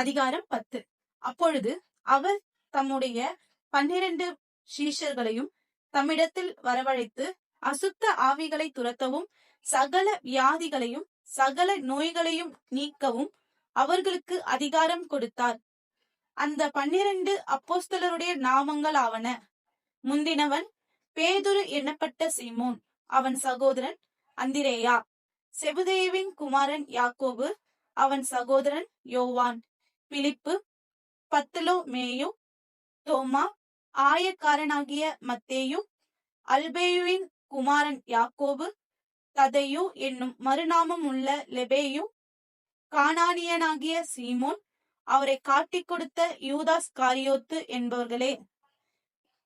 அதிகாரம் பத்து. அப்பொழுது அவர் தம்முடைய பன்னிரண்டு சீஷர்களையும் தம்மிடத்தில் வரவழைத்து அசுத்த ஆவிகளை துரத்தவும் சகல வியாதிகளையும் சகல நோய்களையும் நீக்கவும் அவர்களுக்கு அதிகாரம் கொடுத்தார். அந்த பன்னிரண்டு அப்போஸ்தலருடைய நாமங்கள் ஆவன முந்தினவன் பேதுரு எண்ணப்பட்ட சீமோன் அவன் சகோதரன் அந்திரேயா செபுதேவின் குமாரன் யாக்கோபு அவன் சகோதரன் யோவான். பிலிப்பு பத்தலோ மேயும் தோமா ஆயக்காரனாகிய மத்தேயு அல்பேயுவின் குமாரன் யாக்கோபு ததையு என்னும் மறுநாமம் உள்ள லெபேயும் கானானியனாகிய சீமோன் அவரை காட்டிக் கொடுத்த யூதாஸ் காரியோத்து என்பவர்களே.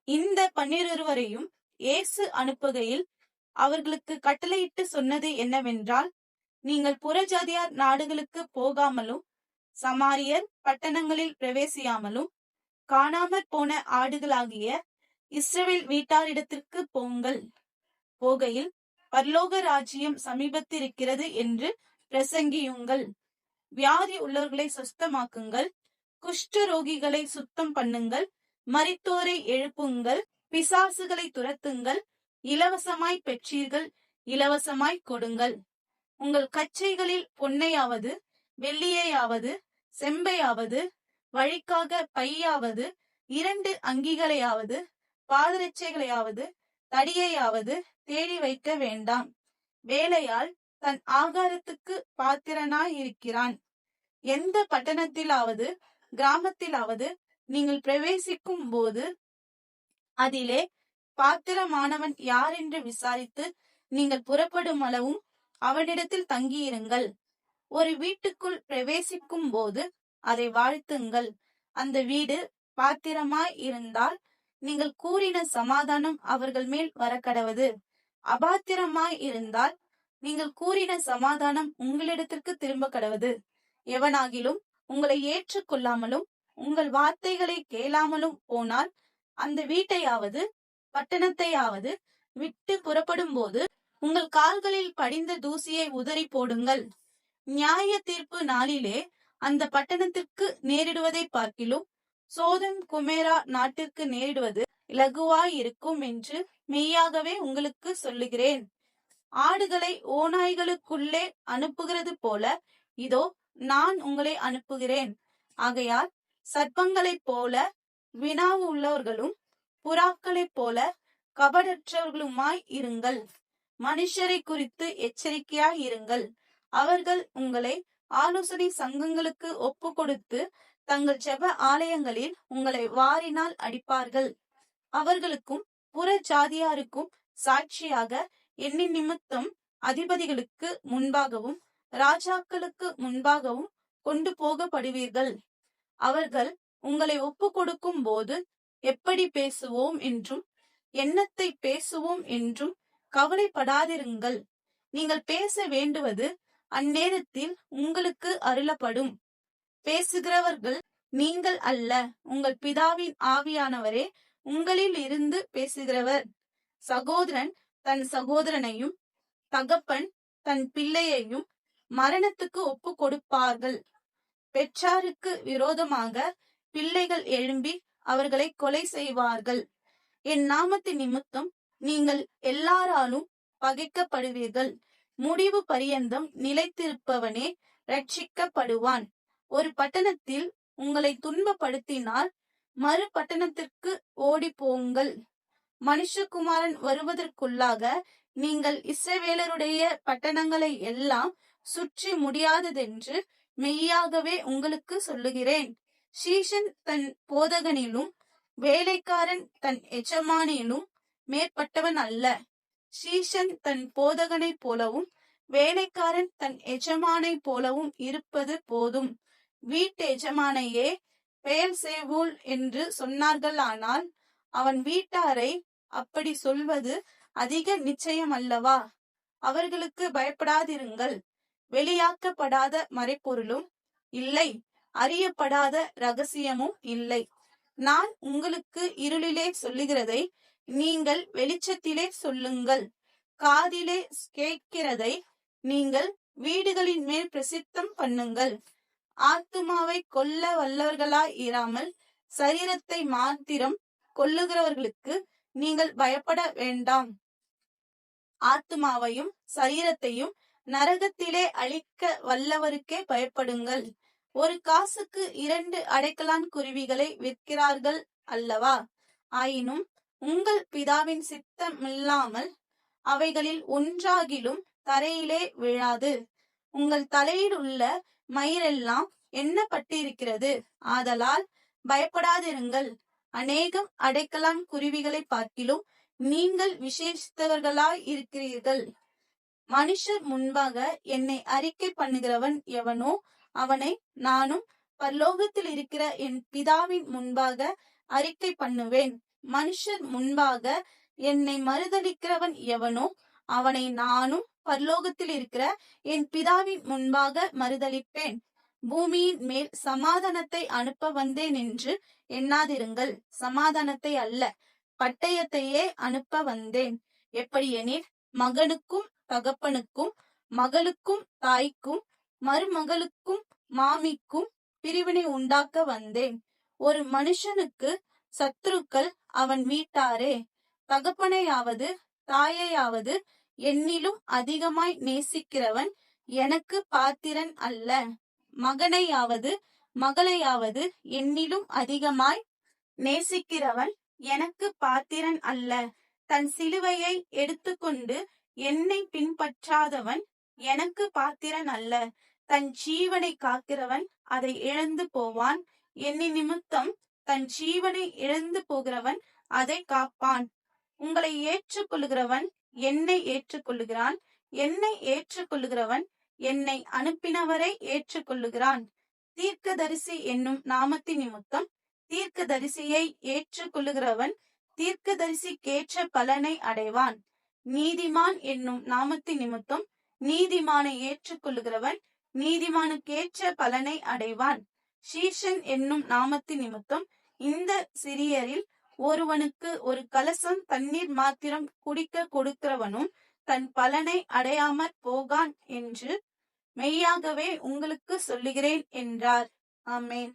இந்த பன்னிருவரையும் இயேசு அனுப்புகையில் அவர்களுக்கு கட்டளையிட்டு சொன்னது என்னவென்றால் நீங்கள் புறஜாதியார் நாடுகளுக்கு போகாமலும் சமாரியர் பட்டணங்களில் பிரவேசியாமலும் காணாமற் போன ஆடுகளாகிய இஸ்ரவேல் வீட்டாரிடத்திற்கு போங்கள். போகையில் பரலோக ராஜ்யம் சமீபத்திருக்கிறது என்று பிரசங்கியுங்கள். வியாதி உள்ளவர்களை சுத்தமாக்குங்கள். குஷ்ட ரோகிகளை சுத்தம் பண்ணுங்கள். மரித்தோரை எழுப்புங்கள். பிசாசுகளை துரத்துங்கள். இலவசமாய் பெற்றீர்கள். இலவசமாய் கொடுங்கள். உங்கள் கச்சைகளில் பொன்னையாவது வெள்ளியையாவது செம்பையாவது வழிக்காக பையாவது இரண்டு அங்கிகளையாவது பாதரட்சைகளையாவது தடியையாவது தேடி வைக்க வேண்டாம். வேலையால் தன் ஆகாரத்துக்கு பாத்திரனாய் இருக்கிறான் எந்த பட்டணத்திலாவது கிராமத்திலாவது நீங்கள் பிரவேசிக்கும் போது அதிலே பாத்திரமானவன் யார் என்று விசாரித்து நீங்கள் புறப்படும் அளவும் அவனிடத்தில் தங்கியிருங்கள். ஒரு வீட்டுக்குள் பிரவேசிக்கும் போது அதை வாழ்த்துங்கள். அந்த வீடு பாத்திரமாய் இருந்தால் நீங்கள் கூறின சமாதானம் அவர்கள் மேல் வரக்கடவது. அபாத்திரமாய் இருந்தால் நீங்கள் கூறின சமாதானம் உங்களிடத்திற்கு திரும்ப கடவது. எவனாகிலும் உங்களை ஏற்றுக்கொள்ளாமலும் உங்கள் வார்த்தைகளை கேளாமலும் போனால் அந்த வீட்டையாவது பட்டணத்தையாவது விட்டு புறப்படும் போது உங்கள் கால்களில் படிந்த தூசியை உதறி போடுங்கள். நியாய தீர்ப்பு நாளிலே அந்த பட்டணத்திற்கு நேரிடுவதை பார்க்கிலும் சோதம் குமேரா நாட்டிற்கு நேரிடுவது இலகுவாய் இருக்கும் என்று மெய்யாகவே உங்களுக்கு சொல்லுகிறேன். ஆடுகளை ஓநாய்களுக்குள்ளே அனுப்புகிறது போல இதோ நான் உங்களை அனுப்புகிறேன். ஆகையால் சர்ப்பங்களைப் போல வினாவு உள்ளவர்களும் புறாக்களைப் போல கபடற்றவர்களுமாய் இருங்கள். மனுஷரை குறித்து எச்சரிக்கையாய் இருங்கள். அவர்கள் உங்களை ஆலோசனை சங்கங்களுக்கு ஒப்பு கொடுத்து தங்கள் ஜெப ஆலயங்களில் உங்களை வாரினால் அடிப்பார்கள். அவர்களுக்கும் புற ஜாதியாருக்கும் சாட்சியாக எண்ணி நிமித்தம் அதிபதிகளுக்கு முன்பாகவும் ராஜாக்களுக்கு முன்பாகவும் கொண்டு போகப்படுவீர்கள். அவர்கள் உங்களை ஒப்பு கொடுக்கும் போது எப்படி பேசுவோம் என்றும் எண்ணத்தை பேசுவோம் என்றும் கவலைப்படாதிருங்கள். நீங்கள் பேச வேண்டுவது அந்நேரத்தில் உங்களுக்கு அருளப்படும். பேசுகிறவர்கள் நீங்கள் அல்ல உங்கள் பிதாவின் ஆவியானவரே உங்களில் இருந்து பேசுகிறவர். சகோதரன் தன் சகோதரனையும் தகப்பன் தன் பிள்ளையையும் மரணத்துக்கு ஒப்பு கொடுப்பார்கள். பெற்றாருக்கு விரோதமாக பிள்ளைகள் எழும்பி அவர்களை கொலை செய்வார்கள். என் நாமத்தின் நிமித்தம் நீங்கள் எல்லாராலும் பகைக்கப்படுவீர்கள். முடிவு பரியந்தம் நிலைத்திருப்பவனே ரட்சிக்கப்படுவான் ஒரு பட்டணத்தில் உங்களை துன்பப்படுத்தினால் மறு பட்டணத்திற்கு ஓடி போங்கள் மனுஷகுமாரன் வருவதற்குள்ளாக நீங்கள் இஸ்ரவேலருடைய பட்டணங்களை எல்லாம் சுற்றி முடியாததென்று மெய்யாகவே உங்களுக்கு சொல்லுகிறேன். சீஷன் தன் போதகனிலும் வேலைக்காரன் தன் எஜமானிலும் மேற்பட்டவன் அல்ல. சீஷன் தன் போதகனைப் போலவும் வேலைக்காரன் தன் எஜமானைப் போலவும் இருப்பது போதும். வீட்டு எஜமானையே பெயர் சேவூல் என்று சொன்னார்களானால் அவன் வீட்டாரை அப்படி சொல்வது அதிக நிச்சயம் அல்லவா அவர்களுக்கு பயப்படாதிருங்கள். வெளியாக்கப்படாத மறைப்பொருளும் இல்லை. அறியப்படாத ரகசியமும் இல்லை. நான் உங்களுக்கு இருளிலே சொல்லுகிறதை நீங்கள் வெளிச்சத்திலே சொல்லுங்கள். காதிலே கேட்கிறதை நீங்கள் வீடுகளின் மேல் பிரசித்தம் பண்ணுங்கள். ஆத்துமாவை கொல்ல வல்லவர்களாய் இராமல் சரீரத்தை மாத்திரம் கொல்லுகிறவர்களுக்கு நீங்கள் பயப்பட வேண்டாம். ஆத்துமாவையும் சரீரத்தையும் நரகத்திலே அழிக்க வல்லவருக்கே பயப்படுங்கள். ஒரு காசுக்கு இரண்டு அடைக்கலான் குருவிகளை விற்கிறார்கள் அல்லவா? ஆயினும் உங்கள் பிதாவின் சித்தமில்லாமல் அவைகளில் ஒன்றாகிலும் தரையிலே விழாது. உங்கள் தலையில் உள்ள மயிரெல்லாம் எண்ணப்பட்டிருக்கிறது. ஆதலால் பயப்படாதிருங்கள். அநேகம் அடைக்கலான் குருவிகளை பார்க்கிலும் நீங்கள் விசேஷித்தவர்களாய் இருக்கிறீர்கள். மனுஷர் முன்பாக என்னை அறிக்கை பண்ணுகிறவன் எவனோ அவனை நானும் பரலோகத்தில் இருக்கிற என் பிதாவின் முன்பாக அறிக்கை பண்ணுவேன். மனுஷர் முன்பாக என்னை மறுதலிக்கிறவன் எவனோ அவனை நானும் பரலோகத்தில் இருக்கிற என் பிதாவின் முன்பாக மறுதளிப்பேன் பூமியின் மேல் சமாதானத்தை அனுப்ப வந்தேன் என்று எண்ணாதிருங்கள். சமாதானத்தை அல்ல பட்டயத்தையே அனுப்ப வந்தேன். எப்படியெனில் மகனுக்கும் தகப்பனுக்கும் மகளுக்கும் தாய்க்கும் மருமகளுக்கும் மாமிக்கும் பிரிவினை உண்டாக்க வந்தேன். ஒரு மனுஷனுக்கு சத்துருக்கள் அவன் வீட்டாரே தகப்பனையாவது தாயையாவது என்னிலும் அதிகமாய் நேசிக்கிறவன் எனக்கு பாத்திரன் அல்ல. மகனையாவது மகளையாவது என்னிலும் அதிகமாய் நேசிக்கிறவன் எனக்கு பாத்திரன் அல்ல. தன் சிலுவையை எடுத்துக்கொண்டு என்னை பின்பற்றாதவன் எனக்கு பாத்திரன் அல்ல. தன் ஜீவனை காக்கிறவன் அதை இழந்து போவான். என்னை நிமித்தம் தன் ஜீவனை இழந்து போகிறவன் அதை காப்பான். உங்களை ஏற்றுக்கொள்கிறவன் என்னை ஏற்றுக்கொள்ளுகிறான். என்னை ஏற்றுக்கொள்ளுகிறவன் என்னை அனுப்பினவரை ஏற்றுக்கொள்ளுகிறான். தீர்க்கதரிசி என்னும் நாமத்தின் நிமித்தம் தீர்க்கதரிசியை ஏற்றுக்கொள்ளுகிறவன் தீர்க்கதரிசிக்கேற்ற பலனை அடைவான். நீதிமான் என்னும் நாமத்தின் நிமித்தம் நீதிமானை ஏற்றுக்கொள்ளுகிறவன் நீதிமானுக்கேற்ற பலனை அடைவான். சீஷன் என்னும் நாமத்தின் நிமித்தம் இந்த சிறியரில் ஒருவனுக்கு ஒரு கலசம் தண்ணீர் மாத்திரம் குடிக்க கொடுக்கிறவனும் தன் பலனை அடையாமற் போகான் என்று மெய்யாகவே உங்களுக்கு சொல்லுகிறேன் என்றார். ஆமேன்.